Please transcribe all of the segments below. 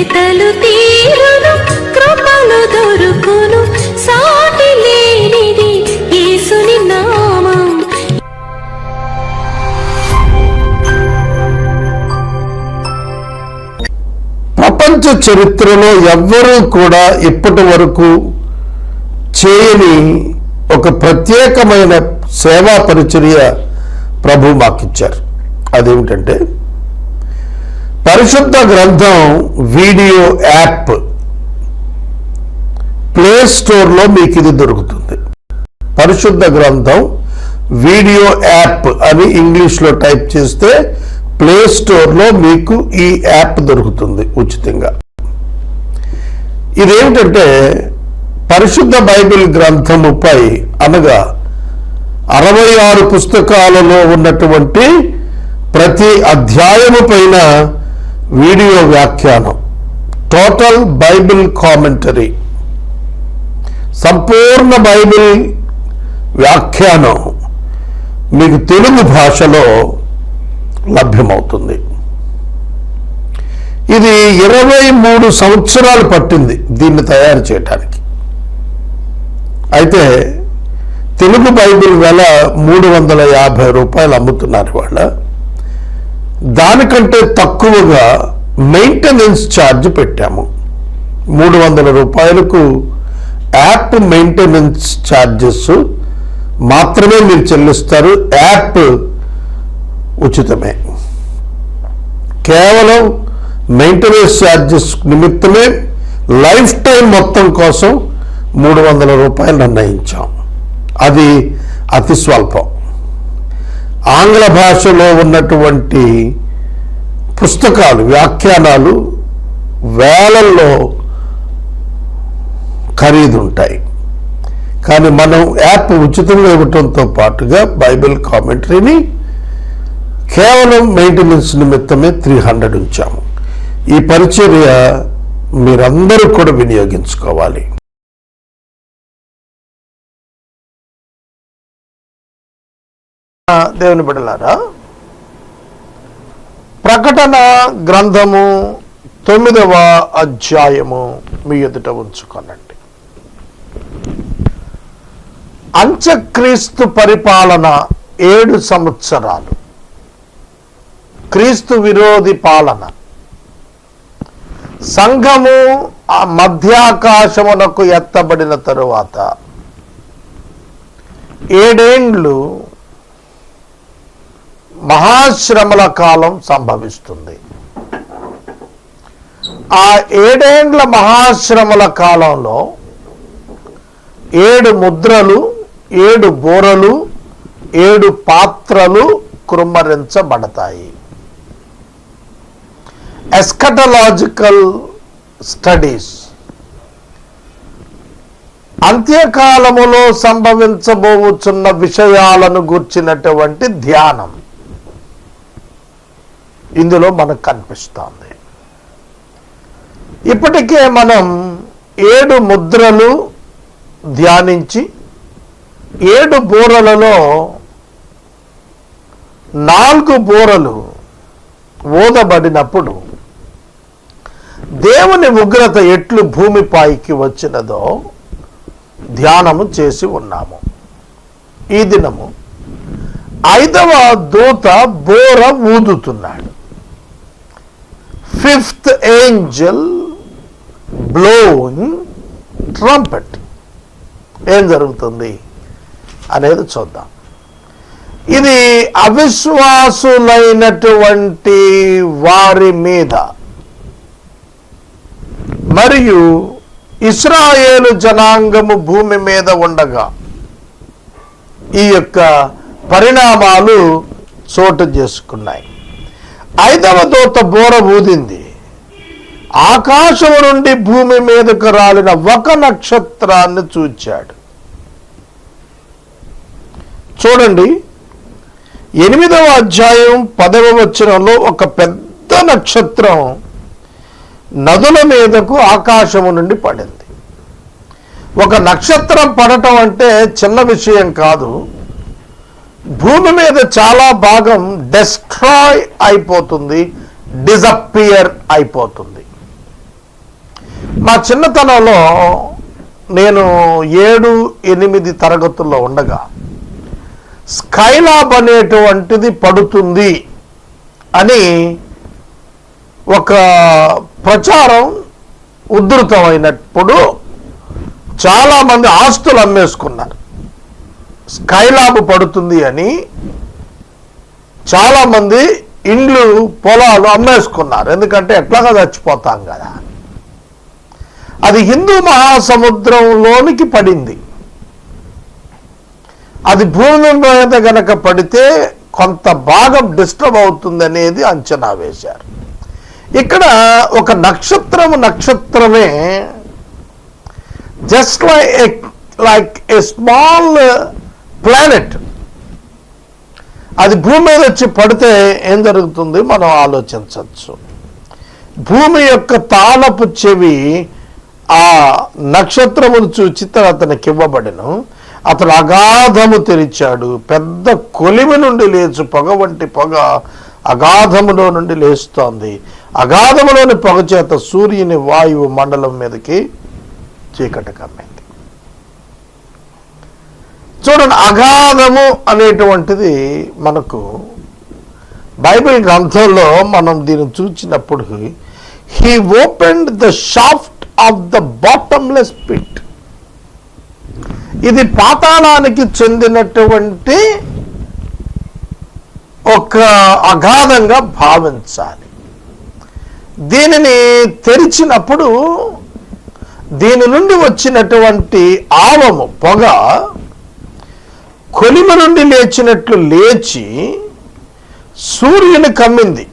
వెతలు తీరును కృపలు దొరుకును సాటి లేనిది యేసుని నామం. ప్రపంచ చరిత్రలో ఎవ్వరూ కూడా ఇప్పటి వరకు చేయని ఒక ప్రత్యేకమైన సేవా పరిచర్య ప్రభు మాకిచ్చారు. అదేమిటంటే పరిశుద్ధ గ్రంథం వీడియో యాప్ ప్లే స్టోర్లో మీకు ఇది దొరుకుతుంది. పరిశుద్ధ గ్రంథం వీడియో యాప్ అని ఇంగ్లీష్లో టైప్ చేస్తే ప్లే స్టోర్లో మీకు ఈ యాప్ దొరుకుతుంది ఉచితంగా. ఇదేమిటంటే పరిశుద్ధ బైబిల్ గ్రంథముపై అనగా అరవై ఆరు పుస్తకాలలో ఉన్నటువంటి ప్రతి అధ్యాయము పైన వీడియో వ్యాఖ్యానం. టోటల్ బైబిల్ కామెంటరీ సంపూర్ణ బైబిల్ వ్యాఖ్యానం మీకు తెలుగు భాషలో లభ్యమవుతుంది. ఇది ఇరవై మూడు సంవత్సరాలు పట్టింది దీన్ని తయారు చేయటానికి. అయితే తెలుగు బైబిల్ వెల మూడు వందల యాభై రూపాయలు అమ్ముతున్నారు వాళ్ళ దానికంటే తక్కువగా మెయింటెనెన్స్ ఛార్జ్ పెట్టాము. మూడు వందల రూపాయలకు యాప్ మెయింటెనెన్స్ ఛార్జెస్ మాత్రమే మీరు చెల్లిస్తారు. యాప్ ఉచితమే. కేవలం మెయింటెనెన్స్ ఛార్జెస్ నిమిత్తమే లైఫ్ టైం మొత్తం కోసం మూడు వందల రూపాయలు నిర్ణయించాం. అది అతి స్వల్పం. ఆంగ్ల భాషలో ఉన్నటువంటి పుస్తకాలు వ్యాఖ్యానాలు వేలల్లో ఖరీదు ఉంటాయి కానీ మనం యాప్ ఉచితంగా ఇవ్వటంతో పాటుగా బైబిల్ కామెంటరీని కేవలం మెయింటెనెన్స్ నిమిత్తమే త్రీ హండ్రెడ్ ఉంచాము. ఈ పరిచర్య మీరందరూ కూడా వినియోగించుకోవాలి. దేవుని బిడలారా ప్రకటన గ్రంథము తొమ్మిదవ అధ్యాయము మీ ఎదుట ఉంచుకోనండి. అంత్యక్రీస్తు పరిపాలన ఏడు సంవత్సరాలు. క్రీస్తు విరోధి పాలన. సంఘము ఆ మధ్యాకాశమునకు ఎత్తబడిన తరువాత ఏడేండ్లు మహాశ్రమల కాలం సంభవిస్తుంది. ఆ ఏడేండ్ల మహాశ్రమల కాలంలో ఏడు ముద్రలు ఏడు బోరలు ఏడు పాత్రలు కృమ్మరించబడతాయి. ఎస్కటలాజికల్ స్టడీస్ అంత్యకాలములో సంభవించబోచున్న విషయాలను గూర్చినటువంటి ధ్యానం. ఇందులో మనకు కనిపిస్తోంది. ఇప్పటికే మనం ఏడు ముద్రలు ధ్యానించి ఏడు బూరలలో నాలుగు బూరలు ఊదబడినప్పుడు దేవుని ఉగ్రత ఎట్లు భూమిపైకి వచ్చినదో ధ్యానము చేసి ఉన్నాము. ఈ దినము ఐదవ దూత బోర ఊదుతున్నాడు. Fifth angel blowing trumpet. ఏం జరుగుతుంది అనేది చూద్దాం. ఇది అవిశ్వాసులైనటువంటి వారి మీద మరియు ఇస్రాయేలు జనాంగము భూమి మీద ఉండగా ఈ యొక్క పరిణామాలు చోటు చేసుకున్నాయి. ఐదవ దూత బోర ఊదింది. ఆకాశము నుండి భూమి మీదకు రాలిన ఒక నక్షత్రాన్ని చూచాడు. చూడండి ఎనిమిదవ అధ్యాయం పదవ వచనంలో ఒక పెద్ద నక్షత్రం నదుల మీదకు ఆకాశము నుండి పడింది. ఒక నక్షత్రం పడటం అంటే చిన్న విషయం కాదు. భూమి మీద చాలా భాగం డెస్ట్రాయ్ అయిపోతుంది డిజపియర్ అయిపోతుంది. మా చిన్నతనంలో నేను ఏడు ఎనిమిది తరగతుల్లో ఉండగా స్కైలాబ్ అనేటువంటిది పడుతుంది అని ఒక ప్రచారం ఉధృతమైనప్పుడు చాలామంది ఆస్తులు అమ్మేసుకున్నారు. స్కైలాబ్ పడుతుంది అని చాలామంది ఇండ్లు పొలాలు అమ్మేసుకున్నారు. ఎందుకంటే ఎట్లాగా చచ్చిపోతాం కదా. అది హిందూ మహాసముద్రంలోనికి పడింది. అది భూమి మీద గనక పడితే కొంత భాగం డిస్టర్బ్ అవుతుంది అనేది అంచనా వేశారు. ఇక్కడ ఒక నక్షత్రము నక్షత్రమే just like like a small planet అది భూమి మీద వచ్చి పడితే ఏం జరుగుతుంది? మనం ఆలోచించవచ్చు. భూమి యొక్క తాళపు చెవి ఆ నక్షత్రమును చూచి అతనికి ఇవ్వబడిను. అతడు అగాధము తెరిచాడు. పెద్ద కొలిమి నుండి లేచు పొగ వంటి పొగ అగాధములో నుండి లేస్తోంది. అగాధములోని పొగ చేత సూర్యుని వాయువు మండలం మీదకి చీకటి కమ్మింది. చూడండి అగాధము అనేటువంటిది మనకు బైబిల్ గ్రంథంలో మనం దీన్ని చూసినప్పుడు he opened the shaft of the bottomless pit ఇది పాతాళానికి చెందినటువంటి ఒక అగాధంగా భావించాలి. దీనిని తెరిచినప్పుడు దీని నుండి వచ్చినటువంటి ఆవము పొగ కొలిమ నుండి లేచినట్లు లేచి సూర్యుని కమ్మింది.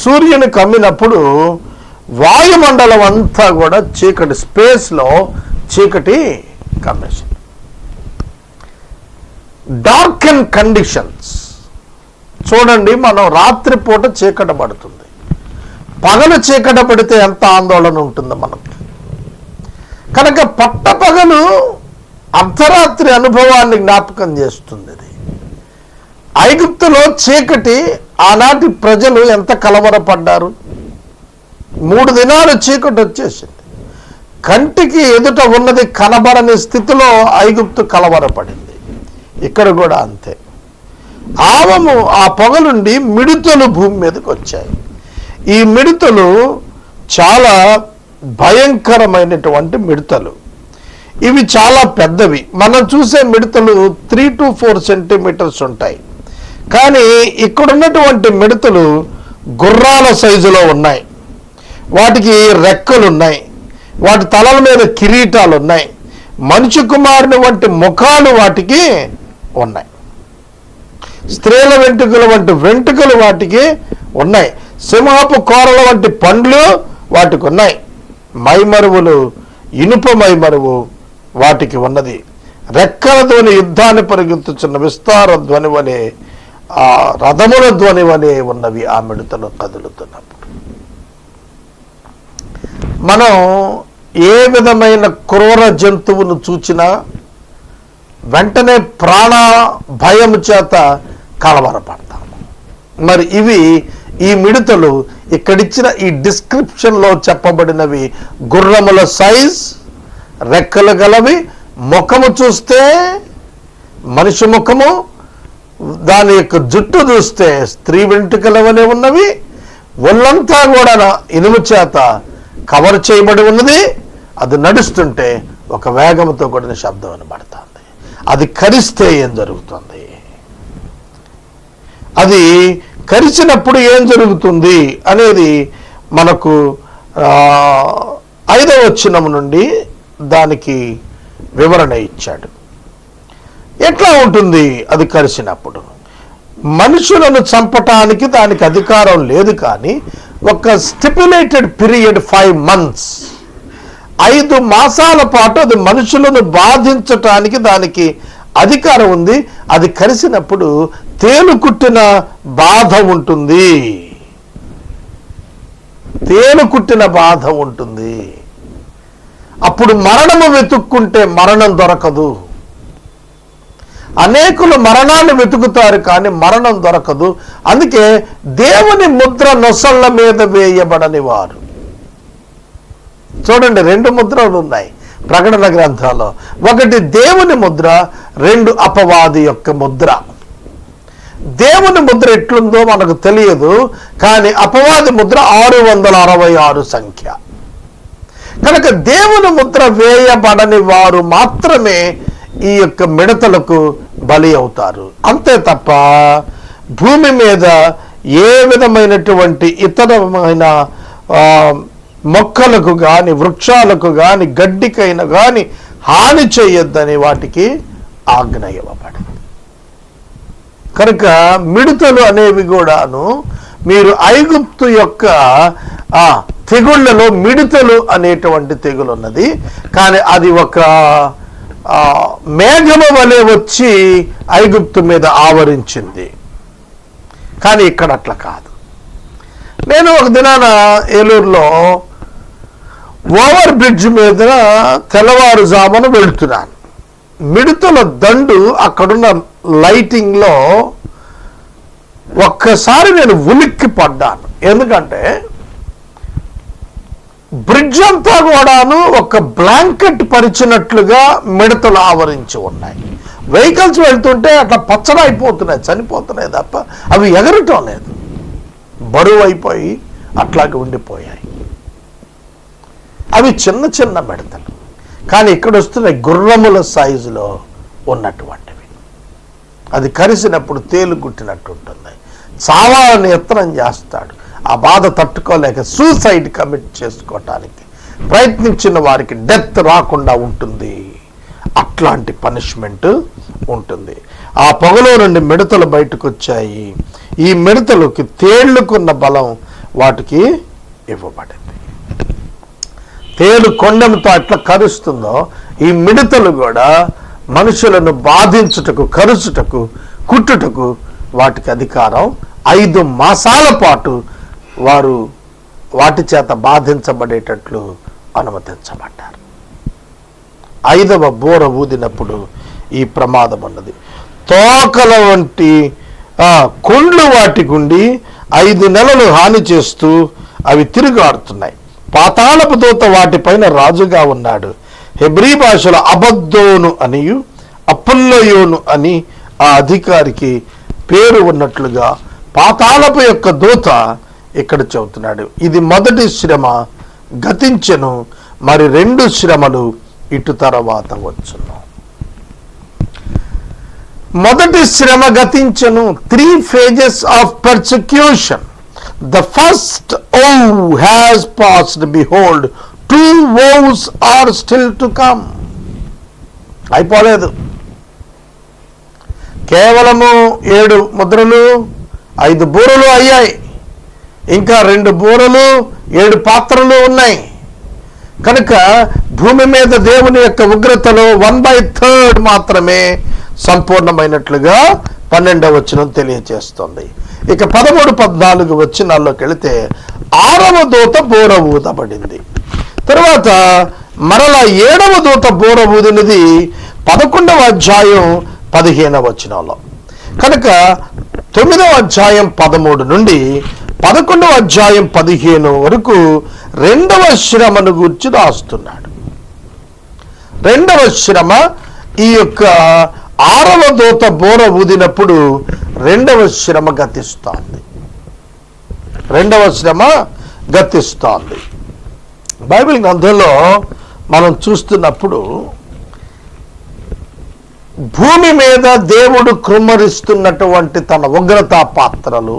సూర్యుని కమ్మినప్పుడు వాయుమండలం అంతా కూడా చీకటి స్పేస్లో చీకటి కమ్మేసింది. డార్క్ అండ్ కండిషన్స్ చూడండి మనం రాత్రిపూట చీకట పడుతుంది. పగలు చీకట పడితే ఎంత ఆందోళన ఉంటుంది మనకి. కనుక పట్టపగలు అర్ధరాత్రి అనుభవాన్ని జ్ఞాపకం చేస్తుంది అది ఐగుప్తులో చీకటి ఆనాటి ప్రజలు ఎంత కలవరపడ్డారు? మూడు దినాలు చీకటి వచ్చేసింది. కంటికి ఎదుట ఉన్నది కనబడని స్థితిలో ఐగుప్తు కలవరపడింది. ఇక్కడ కూడా అంతే. ఆవము ఆ పొగ నుండి మిడుతలు భూమి మీదకి వచ్చాయి. ఈ మిడుతలు చాలా భయంకరమైనటువంటి మిడతలు. ఇవి చాలా పెద్దవి. మనం చూసే మిడతలు త్రీ టు ఫోర్ సెంటీమీటర్స్ ఉంటాయి. కానీ ఇక్కడ ఉన్నటువంటి మిడతలు గుర్రాల సైజులో ఉన్నాయి. వాటికి రెక్కలు ఉన్నాయి. వాటి తలల మీద కిరీటాలు ఉన్నాయి. మనిషి కుమారుని వంటి ముఖాలు వాటికి ఉన్నాయి. స్త్రీల వెంట్రుకల వంటి వెంట్రుకలు వాటికి ఉన్నాయి. సింహపు కూరల వంటి పండ్లు వాటికి ఉన్నాయి. మైమరువులు ఇనుప మైమరువు వాటికి ఉన్నది. రెక్కల ధ్వని యుద్ధాన్ని పరిగెత్తుచున్న విస్తార ధ్వని వలె ఆ రథముల ధ్వని వలె ఉన్నవి ఆ మిడతలు కదులుతున్నప్పుడు. మనం ఏ విధమైన క్రూర జంతువును చూచినా వెంటనే ప్రాణ భయం చేత కలవరపడతాము. మరి ఇవి ఈ మిడతలు ఇక్కడిచ్చిన ఈ డిస్క్రిప్షన్లో చెప్పబడినవి గుర్రముల సైజ్ రెక్కలు గలవి ముఖము చూస్తే మనిషి ముఖము దాని యొక్క జుట్టు చూస్తే స్త్రీ వెంట్రుకల వలె ఉన్నవి ఒళ్ళంతా కూడా ఇనుము చేత కవర్ చేయబడి ఉన్నది. అది నడుస్తుంటే ఒక వేగంతో కూడిన శబ్దం అనబడుతుంది అది కరిస్తే ఏం జరుగుతుంది? అది కరిచినప్పుడు ఏం జరుగుతుంది అనేది మనకు ఐదవ వచ్చినము నుండి దానికి వివరణ ఇచ్చాడు. ఎట్లా ఉంటుంది? అది కలిసినప్పుడు. మనుషులను చంపటానికి దానికి అధికారం లేదు కానీ ఒక స్టిపులేటెడ్ పీరియడ్ ఫైవ్ మంత్స్ ఐదు మాసాల పాటు అది మనుషులను బాధించటానికి దానికి అధికారం ఉంది. అది కలిసినప్పుడు తేలు కుట్టిన బాధ ఉంటుంది. తేలు కుట్టిన బాధ ఉంటుంది. అప్పుడు మరణము వెతుక్కుంటే మరణం దొరకదు. అనేకులు మరణాన్ని వెతుకుతారు కానీ మరణం దొరకదు. అందుకే దేవుని ముద్ర నొసళ్ళ మీద వేయబడని వారు చూడండి రెండు ముద్రలు ఉన్నాయి ప్రకటన గ్రంథాల్లో ఒకటి దేవుని ముద్ర రెండు అపవాది యొక్క ముద్ర. దేవుని ముద్ర ఎట్లుందో మనకు తెలియదు కానీ అపవాది ముద్ర ఆరు వందల అరవై ఆరు సంఖ్య. కనుక దేవుని ముద్ర వేయబడని వారు మాత్రమే ఈ యొక్క మిడతలకు బలి అవుతారు. అంతే తప్ప భూమి మీద ఏ విధమైనటువంటి ఇతరమైన మొక్కలకు కానీ వృక్షాలకు కానీ గడ్డికైనా కానీ హాని చేయొద్దని వాటికి ఆజ్ఞ ఇవ్వబడింది. కనుక మిడతలు అనేవి కూడాను మీరు ఐగుప్తు యొక్క తెగుళ్ళలో మిడతలు అనేటువంటి తెగులు ఉన్నది కానీ అది ఒక మేఘము వలె వచ్చి ఐగుప్తు మీద ఆవరించింది. కానీ ఇక్కడ అట్లా కాదు. నేను ఒక దినాన ఏలూరులో ఓవర్ బ్రిడ్జ్ మీద తెల్లవారుజామున వెళుతున్నాను. మిడతల దండు అక్కడున్న లైటింగ్లో ఒక్కసారి నేను ఉలిక్కి పడ్డాను ఎందుకంటే అంతా కూడాను ఒక బ్లాంకెట్ పరిచినట్లుగా మిడతలు ఆవరించి ఉన్నాయి. వెహికల్స్ వెళ్తుంటే అట్లా పచ్చడైపోతున్నాయి చనిపోతున్నాయి తప్ప అవి ఎగరటం లేదు. బరువు అయిపోయి అట్లాగే ఉండిపోయాయి. అవి చిన్న చిన్న మిడతలు. కానీ ఇక్కడ వస్తున్నాయి గుర్రముల సైజులో ఉన్నటువంటివి. అది కరిసినప్పుడు తేలు గుట్టినట్టు ఉంటుంది. చావాలని యత్నం చేస్తాడు. ఆ బాధ తట్టుకోలేక సూసైడ్ కమిట్ చేసుకోవటానికి ప్రయత్నించిన వారికి డెత్ రాకుండా ఉంటుంది. అట్లాంటి పనిష్మెంట్ ఉంటుంది. ఆ పొగలో నుండి మిడతలు బయటకు వచ్చాయి ఈ మిడతలకి తేళ్ళుకున్న బలం వాటికి ఇవ్వబడింది. తేలు కొండంతో అట్లా కరుస్తుందో ఈ మిడతలు కూడా మనుషులను బాధించుటకు కరుచుటకు కుట్టుటకు వాటికి అధికారం ఐదు మాసాల పాటు వారు వాటి చేత బాధించబడేటట్లు అనుమతించబడ్డారు. ఐదవ బోర ఊదినప్పుడు ఈ ప్రమాదం ఉన్నది. తోకల వంటి కుండ్లు కొండ్లు వాటి గుండి ఐదు నెలలు హాని చేస్తూ అవి తిరుగాడుతున్నాయి. పాతాళపు దూత వాటిపైన రాజుగా ఉన్నాడు. హెబ్రీ భాషలో అబద్దోను అనియు అప్పుల్లయోను అని ఆ అధికారికి పేరు ఉన్నట్లుగా పాతాళపు యొక్క దూత ఇక్కడ చెబుతున్నాడు ఇది మొదటి శ్రమ గతించను మరి రెండు శ్రమలు ఇటు తర్వాత వచ్చును. మొదటి శ్రమ గతించను three phases of persecution the first woe has passed behold two woes are still to come అయిపోలేదు. కేవలము ఏడు ముద్రలు ఐదు బూరలు అయ్యాయి. ఇంకా రెండు బూరలు ఏడు పాత్రలు ఉన్నాయి. కనుక భూమి మీద దేవుని యొక్క ఉగ్రతలో వన్ బై థర్డ్ మాత్రమే సంపూర్ణమైనట్లుగా పన్నెండవ వచనం తెలియజేస్తుంది ఇక పదమూడు పద్నాలుగు వచనాల్లోకి వెళితే ఆరవ దూత బోర ఊదబడింది. తర్వాత మరలా ఏడవ దూత బోర ఊదినది పదకొండవ అధ్యాయం పదిహేనవ వచనంలో. కనుక తొమ్మిదవ అధ్యాయం పదమూడు నుండి పదకొండవ అధ్యాయం పదిహేను వరకు రెండవ శ్రమను గురించి రాస్తున్నాడు. రెండవ శ్రమ ఈ యొక్క ఆరవ దూత బోర ఊదినప్పుడు రెండవ శ్రమ గతిస్తోంది. రెండవ శ్రమ గతిస్తోంది. బైబిల్ గ్రంథంలో మనం చూస్తున్నప్పుడు భూమి మీద దేవుడు కృమ్మరిస్తున్నటువంటి తన ఉగ్రతా పాత్రలు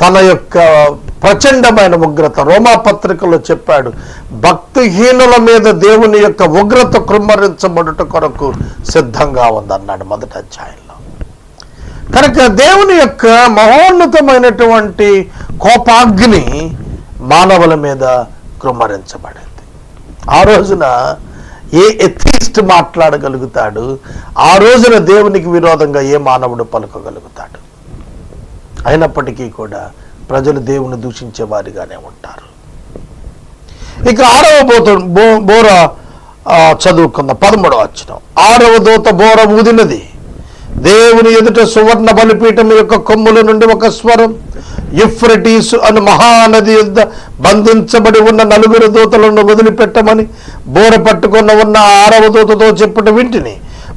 తన యొక్క ప్రచండమైన ఉగ్రత. రోమాపత్రికలో చెప్పాడు భక్తిహీనుల మీద దేవుని యొక్క ఉగ్రత కృమ్మరించబడుట కొరకు సిద్ధంగా ఉందన్నాడు మొదటి అధ్యాయంలో. కనుక దేవుని యొక్క మహోన్నతమైనటువంటి కోపాగ్ని మానవుల మీద కృమ్మరించబడింది ఆ రోజున ఏ ఎథీస్ట్ మాట్లాడగలుగుతాడు? ఆ రోజున దేవునికి విరోధంగా ఏ మానవుడు పలుకగలుగుతాడు? అయినప్పటికీ కూడా ప్రజలు దేవుని దూషించే వారిగానే ఉంటారు. ఇక ఆరవ బోత బో బోర చదువుకున్న పదమూడవ వచ్చిన ఆరవ దూత బోర ఊదినది. దేవుని ఎదుట సువర్ణ బలిపీఠం యొక్క కొమ్ముల నుండి ఒక స్వరం. యుఫ్రటీసు అను మహానది యుద్ధ బంధించబడి ఉన్న నలుగురు దూతలను వదిలిపెట్టమని బోర పట్టుకున్న ఉన్న ఆరవ దూతతో చెప్పట వింటిని.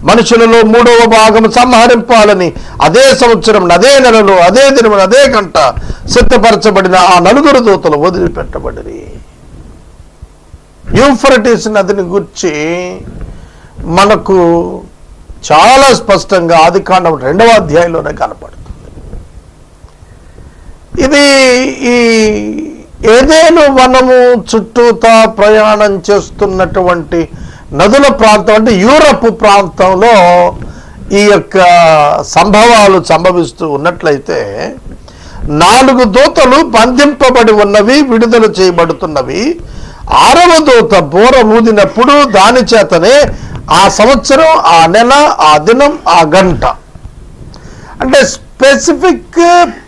మనుషులలో మూడవ భాగం సంహరింపాలని అదే సంవత్సరం అదే నెలలో అదే దినమున అదే గంట సిద్ధపరచబడిన ఆ నలుగురు దూతలు వదిలిపెట్టబడి యూఫ్రటీస్ నదిని గుర్చి మనకు చాలా స్పష్టంగా ఆది కాండం రెండవ అధ్యాయంలోనే కనపడుతుంది. ఇది ఈ ఏదేను వనము చుట్టూతా ప్రయాణం చేస్తున్నటువంటి నదుల ప్రాంతం అంటే యూరప్ ప్రాంతంలో ఈ యొక్క సంభవాలు సంభవిస్తూ ఉన్నట్లయితే నాలుగు దూతలు బంధింపబడి ఉన్నవి విడుదల చేయబడుతున్నవి. ఆరవ దూత బోర ఊదినప్పుడు దాని చేతనే ఆ సంవత్సరం ఆ నెల ఆ దినం ఆ గంట. అంటే స్పెసిఫిక్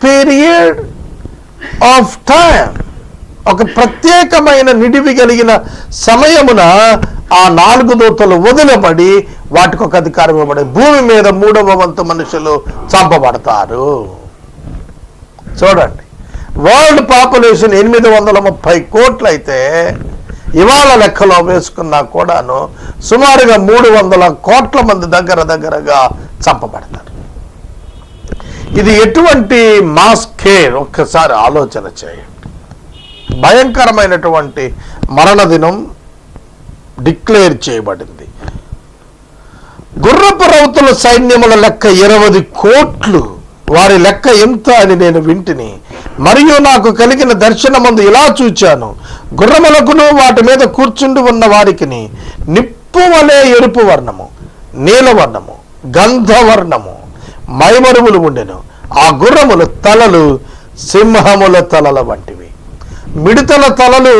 పీరియడ్ ఆఫ్ టైం ఒక ప్రత్యేకమైన నిడివి కలిగిన సమయమున ఆ నాలుగు దూతలు వదిలబడి వాటికి ఒక అధికారం ఇవ్వబడి భూమి మీద మూడవ వంతు మనుషులు చంపబడతారు. చూడండి. వరల్డ్ పాపులేషన్ ఎనిమిది వందల ముప్పై కోట్లు అయితే ఇవాళ లెక్కలో వేసుకున్నా కూడాను సుమారుగా మూడు వందల కోట్ల మంది దగ్గర దగ్గరగా చంపబడతారు. ఇది ఎటువంటి మాస్ కేర్? ఒక్కసారి ఆలోచన చేయండి. భయంకరమైనటువంటి మరణ దినం డిక్లేర్ చేయబడింది. గుర్రపు రౌతుల సైన్యముల లెక్క ఇరవై కోట్లు వారి లెక్క ఎంత అని నేను వింటిని. మరియు నాకు కలిగిన దర్శనమందు ఇలా చూచాను. గుర్రములకును వాటి మీద కూర్చుండి ఉన్న వారికిని నిప్పు వలె ఎరుపు వర్ణము నీలవర్ణము గంధవర్ణము మైమరువులు ఉండెను. ఆ గుర్రముల తలలు సింహముల తలల వంటివి. మిడతల తలలు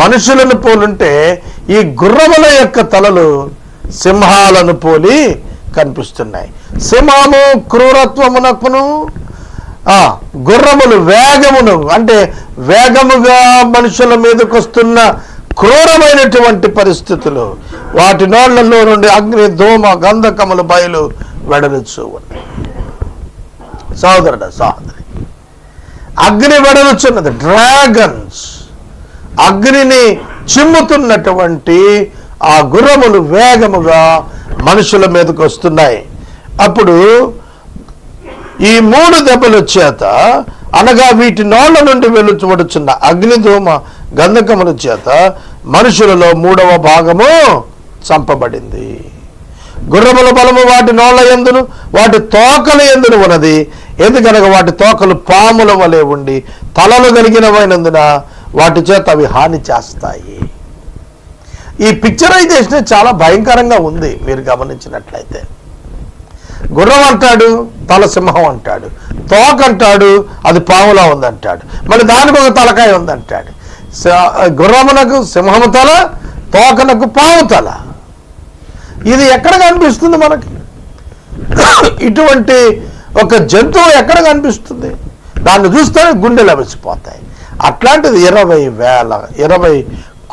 మనుషులను పోలుంటే ఈ గుర్రముల యొక్క తలలు సింహాలను పోలి కనిపిస్తున్నాయి. సింహము క్రూరత్వమునకును గుర్రములు వేగమును అంటే వేగముగా మనుషుల మీదకు వస్తున్న క్రూరమైనటువంటి పరిస్థితులు వాటి నోళ్ళలో నుండి అగ్ని దోమ గంధకములు బయలు వెడలుచు. ఉన్నాయి సోదరుడు సోదరి అగ్ని వెడలుచున్నది డ్రాగన్స్. అగ్నిని చిమ్ముతున్నటువంటి ఆ గుర్రములు వేగముగా మనుషుల మీదకు వస్తున్నాయి. అప్పుడు ఈ మూడు దెబ్బల చేత అనగా వీటి నోళ్ళ నుండి వెలుచుబడుచున్న అగ్నిధూమ గంధకముల చేత మనుషులలో మూడవ భాగము చంపబడింది. గుర్రముల బలము వాటి నోళ్ళ ఎందును? వాటి తోకల ఎందును ఉన్నది? ఎందుకనగా వాటి తోకలు పాముల వలె ఉండి తలలు కలిగినవైనందున వాటి చేత అవి హాని చేస్తాయి. ఈ పిక్చరైజేషన్ చాలా భయంకరంగా ఉంది మీరు గమనించినట్లయితే. గుర్రం అంటాడు తల సింహం అంటాడు. తోక అంటాడు అది పాములా ఉందంటాడు. మళ్ళీ దానికి ఒక తలకాయ ఉందంటాడు. గుర్రమునకు సింహము తల తోకనకు పాము తల. ఇది ఎక్కడ కనిపిస్తుంది మనకి? ఇటువంటి ఒక జంతువు ఎక్కడ కనిపిస్తుంది? దాన్ని చూస్తే గుండెలు అవిసిపోతాయి. అట్లాంటిది ఇరవై వేల ఇరవై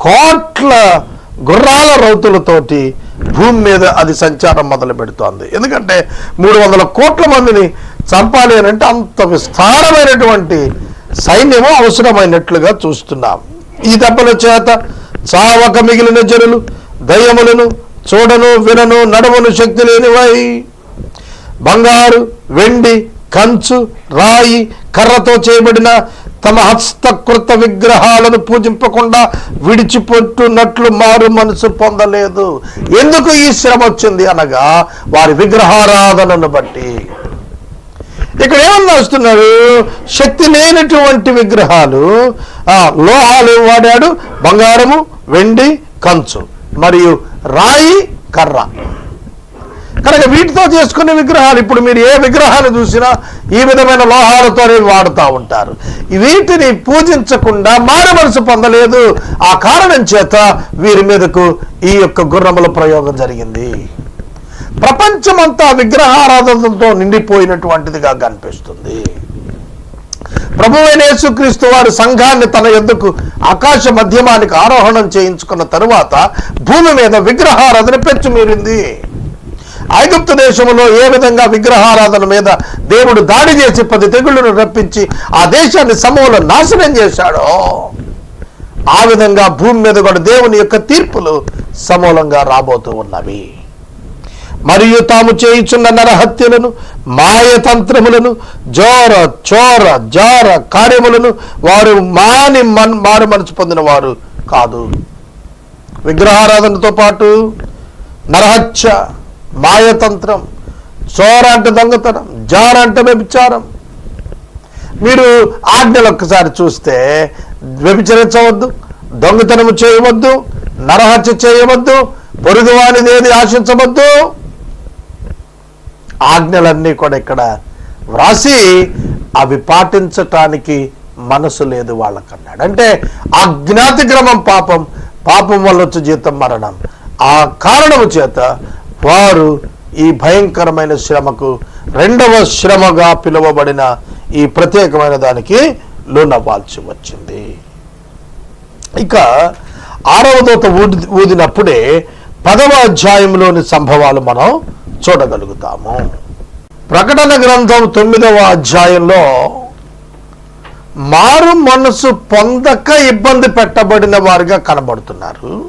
కోట్ల గుర్రాల రౌతులతోటి భూమి మీద అది సంచారం మొదలు పెడుతోంది ఎందుకంటే మూడు వందల కోట్ల మందిని చంపాలి అని అంటే అంత విస్తారమైనటువంటి సైన్యము అవసరమైనట్లుగా చూస్తున్నాం. ఈ దెబ్బల చేత చావక మిగిలిన జనులు దయ్యములను చూడను వినను నడవను శక్తి లేనివై బంగారు వెండి కంచు రాయి కర్రతో చేయబడిన తమ హస్తకృత విగ్రహాలను పూజింపకుండా విడిచిపెట్టున్నట్లు మారు మనసు పొందలేదు. ఎందుకు ఈ శ్రమ వచ్చింది అనగా వారి విగ్రహారాధనను బట్టి. ఇక్కడ ఏమన్నా వస్తున్నారు శక్తి లేనటువంటి విగ్రహాలు లోహాలు వాడాడు బంగారము వెండి కంచు మరియు రాయి కర్ర. కనుక వీటితో చేసుకునే విగ్రహాలు ఇప్పుడు మీరు ఏ విగ్రహాన్ని చూసినా ఈ విధమైన లోహాలతోనే వాడుతూ ఉంటారు. వీటిని పూజించకుండా మారు మనసు పొందలేదు. ఆ కారణం చేత వీరి మీదకు ఈ యొక్క గుర్రముల ప్రయోగం జరిగింది. ప్రపంచమంతా విగ్రహారాధనతో నిండిపోయినటువంటిదిగా కనిపిస్తుంది. ప్రభువైన యేసుక్రీస్తు వారి సంఘాన్ని తన ఎద్దుకు ఆకాశ మధ్యమానికి ఆరోహణం చేయించుకున్న తరువాత భూమి మీద విగ్రహారాధన పెచ్చుమీరింది ఐగుప్తు దేశంలో ఏ విధంగా విగ్రహారాధన మీద దేవుడు దాడి చేసి పది తెగుళ్ళను రప్పించి ఆ దేశాన్ని సమూలం నాశనం చేశాడో ఆ విధంగా భూమి మీద కూడా దేవుని యొక్క తీర్పులు సమూలంగా రాబోతూ ఉన్నవి. మరియు తాము చేయుచున్న నరహత్యలను మాయతంత్రములను జోర చోర జార కార్యములను వారు మాని మన్ మారు మనసు పొందిన వారు కాదు. విగ్రహారాధనతో పాటు నరహత్య మాయతంత్రం చోర అంటే దొంగతనం జార అంటే వ్యభిచారం. మీరు ఆజ్ఞలు ఒక్కసారి చూస్తే వ్యభిచరించవద్దు దొంగతనము చేయవద్దు నరహత్య చేయవద్దు పొరుగువానిది ఏది ఆశించవద్దు. ఆజ్ఞలన్నీ కూడా ఇక్కడ వ్రాసి అవి పాటించటానికి మనసు లేదు వాళ్ళకన్నాడు. అంటే అజ్ఞాతిక్రమం పాపం పాపం వల్ల వచ్చే జీతం మరణం. ఆ కారణము చేత వారు ఈ భయంకరమైన శ్రమకు రెండవ శ్రమగా పిలువబడిన ఈ ప్రత్యేకమైన దానికి లోనవ్వాల్సి వచ్చింది. ఇక ఆరవ దూత ఊది ఊదినప్పుడే పదవ అధ్యాయంలోని సంభవాలు మనం చూడగలుగుతాము. ప్రకటన గ్రంథం తొమ్మిదవ అధ్యాయంలో మారు మనసు పొందక ఇబ్బంది పెట్టబడిన వారిగా కనబడుతున్నారు.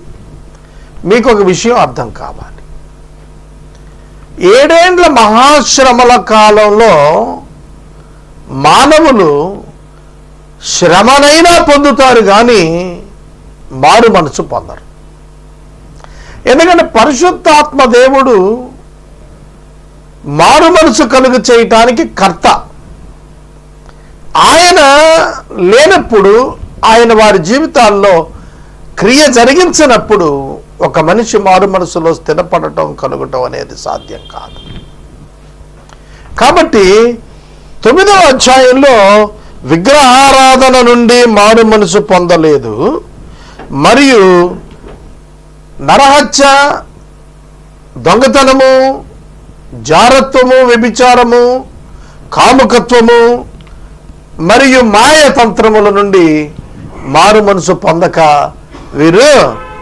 మీకు ఒక విషయం అర్థం కావాలి. ఏడేండ్ల మహాశ్రమల కాలంలో మానవులు శ్రమనైనా పొందుతారు కానీ మారు మనసు పొందరు. ఎందుకంటే పరిశుద్ధాత్మ దేవుడు మారు మనసు కలుగు చేయటానికి కర్త. ఆయన లేనప్పుడు ఆయన వారి జీవితాల్లో క్రియ జరిగించినప్పుడు ఒక మనిషి మారు మనసులో స్థిరపడటం కలుగటం అనేది సాధ్యం కాదు. కాబట్టి తొమ్మిదవ అధ్యాయంలో విగ్రహారాధన నుండి మారు మనసు పొందలేదు. మరియు నరహత్య దొంగతనము జారత్వము వ్యభిచారము కాముకత్వము మరియు మాయతంత్రముల నుండి మారు మనసు పొందక వీరు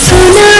その